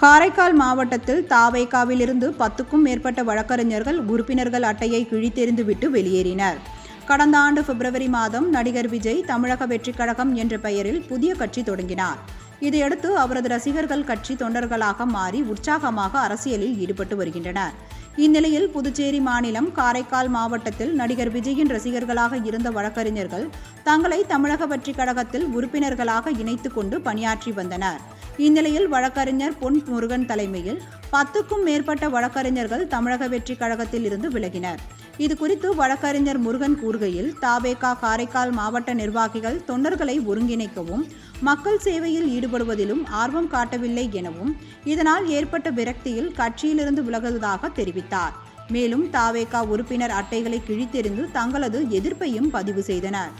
காரைக்கால் மாவட்டத்தில் தாவைக்காவிலிருந்து பத்துக்கும் மேற்பட்ட வழக்கறிஞர்கள் உறுப்பினர்கள் அட்டையை கிழித்தெறிந்துவிட்டு வெளியேறினர். கடந்த ஆண்டு பிப்ரவரி மாதம் நடிகர் விஜய் தமிழக வெற்றிக் கழகம் என்ற பெயரில் புதிய கட்சி தொடங்கினார். இதையடுத்து அவரது ரசிகர்கள் கட்சி தொண்டர்களாக மாறி உற்சாகமாக அரசியலில் ஈடுபட்டு வருகின்றனர். இந்நிலையில் புதுச்சேரி மாநிலம் காரைக்கால் மாவட்டத்தில் நடிகர் விஜயின் ரசிகர்களாக இருந்த வழக்கறிஞர்கள் தங்களை தமிழக வெற்றிக் கழகத்தில் உறுப்பினர்களாக இணைத்து கொண்டு பணியாற்றி வந்தனர். இந்நிலையில் வழக்கறிஞர் பொன் முருகன் தலைமையில் பத்துக்கும் மேற்பட்ட வழக்கறிஞர்கள் தமிழக வெற்றி கழகத்தில் இருந்து விலகினர். இது குறித்து வழக்கறிஞர் முருகன் கூறுகையில் தாவேகா காரைக்கால் மாவட்ட நிர்வாகிகள் தொண்டர்களை ஒருங்கிணைக்கவும் மக்கள் சேவையில் ஈடுபடுவதிலும் ஆர்வம் காட்டவில்லை எனவும் இதனால் ஏற்பட்ட விரக்தியில் கட்சியிலிருந்து விலகுவதாக தெரிவித்தார். மேலும் தாவேகா உறுப்பினர் அட்டைகளை கிழித்தெறிந்து தங்களது எதிர்ப்பையும் பதிவு செய்தனர்.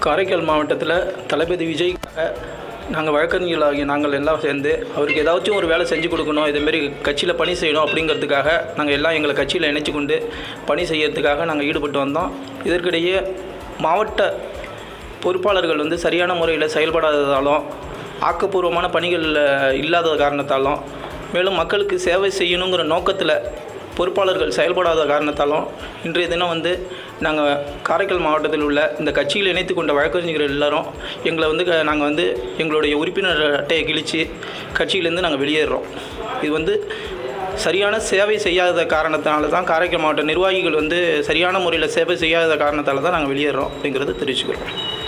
காரைக்கால் மாவட்டத்தில் தளபதி விஜய் நாங்கள் வழக்கறிஞர்களாகிய நாங்கள் எல்லாம் சேர்ந்து அவருக்கு ஏதாச்சும் ஒரு வேலை செஞ்சு கொடுக்கணும் இதேமாரி கட்சியில் பணி செய்யணும் அப்படிங்கிறதுக்காக நாங்கள் எல்லாம் எங்களை கட்சியில் இணைச்சி கொண்டு பணி செய்யறதுக்காக நாங்கள் ஈடுபட்டு வந்தோம். இதற்கிடையே மாவட்ட பொறுப்பாளர்கள் வந்து சரியான முறையில் செயல்படாததாலும் ஆக்கப்பூர்வமான பணிகள் இல்லாத காரணத்தாலும் மேலும் மக்களுக்கு சேவை செய்யணுங்கிற நோக்கத்தில் பொறுப்பாளர்கள் செயல்படாத காரணத்தாலும் இன்றைய தினம் வந்து நாங்கள் காரைக்கால் மாவட்டத்தில் உள்ள இந்த கட்சியில் இணைத்து கொண்ட வழக்கறிஞர்கள் எல்லாரும் எங்களை வந்து நாங்கள் வந்து எங்களுடைய உறுப்பினர் அட்டையை கிழித்து கட்சியிலேருந்து நாங்கள் வெளியேறுறோம் இது வந்து சரியான சேவை செய்யாத காரணத்தினால தான் காரைக்கால் மாவட்ட நிர்வாகிகள் வந்து சரியான முறையில் சேவை செய்யாத காரணத்தால் தான் நாங்கள் வெளியேறோம் அப்படிங்கிறது தெரிவிச்சுக்கிறோம்.